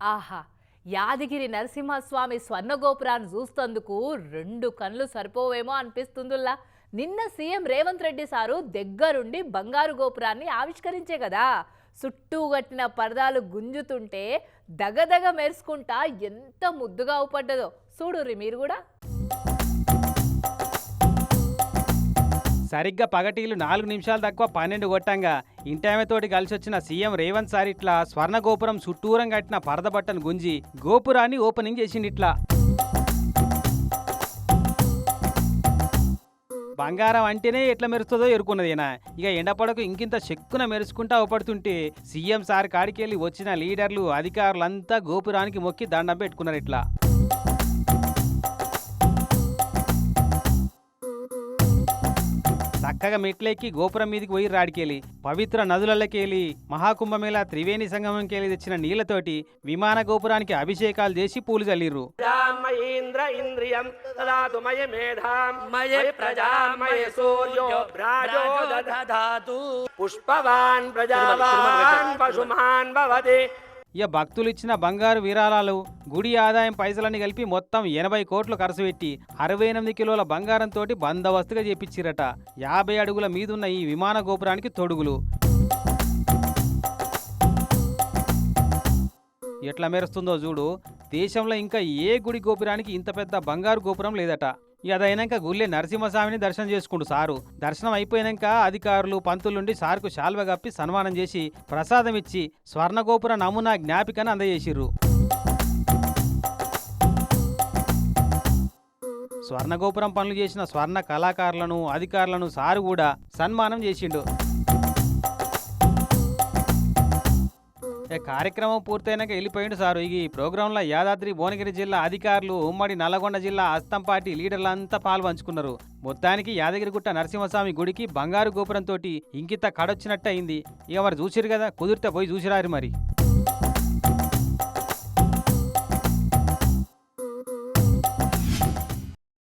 ఆహా యాదగిరి నరసింహస్వామి స్వర్ణగోపురాన్ని చూస్తందుకు రెండు కళ్ళు సరిపోవేమో అనిపిస్తుందిలా నిన్న సీఎం రేవంత్ రెడ్డి సారు దగ్గరుండి బంగారు గోపురాన్ని ఆవిష్కరించే కదా. చుట్టూ కట్టిన పరదాలు గుంజుతుంటే దగదగ మెరుసుకుంటా ఎంత ముద్దుగా అవుపడ్డదో. చూడుర్రి మీరు కూడా. సరిగ్గా పగటీలు నాలుగు నిమిషాలు తక్కువ పన్నెండు కొట్టంగా. ఇంటామెతోటి కలిసి వచ్చిన సీఎం రేవంత్ సార్ ఇట్లా స్వర్ణ గోపురం చుట్టూరం కట్టిన పరద బట్టను గుంజి గోపురాన్ని ఓపెనింగ్ చేసిండు ఇట్లా. బంగారం అంటేనే ఎట్లా మెరుస్తుందో ఎరుకున్నదేనా ఇక ఎండపడకు ఇంకింత చెక్కున మెరుసుకుంటా అవపడుతుంటే సీఎం సార్ కాడికెళ్ళి వచ్చిన లీడర్లు అధికారులంతా గోపురానికి మొక్కి దండం పెట్టుకున్నారు ఇట్లా. చక్కగా మెట్లెక్కి గోపురం మీదకి పోయి రాడికెళ్ళి పవిత్ర నదులకెళ్ళి మహాకుంభమేళ త్రివేణి సంగమంకెళ్ళి తెచ్చిన నీళ్ళతోటి విమాన గోపురానికి అభిషేకాలు చేసి పూలు చల్లిర్రు. పుష్పవాన్ ప్రజావాన్ పశుమాన్ భవతి. ఇక భక్తులు ఇచ్చిన బంగారు విరాళాలు గుడి ఆదాయం పైసలన్నీ కలిపి మొత్తం ఎనభై కోట్లు ఖర్చు పెట్టి అరవై ఎనిమిది కిలోల బంగారంతో బందోబస్తుగా చేపించిరట యాభై అడుగుల మీదున్న ఈ విమాన గోపురానికి తొడుగులు. ఎట్లా మెరుస్తుందో చూడు. దేశంలో ఇంకా ఏ గుడి గోపురానికి ఇంత పెద్ద బంగారు గోపురం లేదట. ఇక అదైనాక గుళ్ళే నరసింహస్వామిని దర్శనం చేసుకుంటు సారు. దర్శనం అయిపోయినాక అధికారులు పంతులుండి సార్కు శాల్వ కప్పి సన్మానం చేసి ప్రసాదం ఇచ్చి స్వర్ణగోపుర నమూనా జ్ఞాపికను అందజేసిర్రు. స్వర్ణగోపురం పనులు చేసిన స్వర్ణ కళాకారులను అధికారులను సారు కూడా సన్మానం చేసిండు. కార్యక్రమం పూర్తయినాక వెళ్ళిపోయిండు సారు. ఈ ప్రోగ్రాంలో యాదాద్రి భువనగిరి జిల్లా అధికారులు ఉమ్మడి నల్గొండ జిల్లా అస్తం పార్టీ లీడర్లంతా పాల్పంచుకున్నారు. మొత్తానికి యాదగిరిగుట్ట నరసింహస్వామి గుడికి బంగారు గోపురంతో ఇంకిత కడొచ్చినట్టు అయింది ఇక మరి చూసిరు కదా కుదిరితే పోయి చూసిరారు మరి.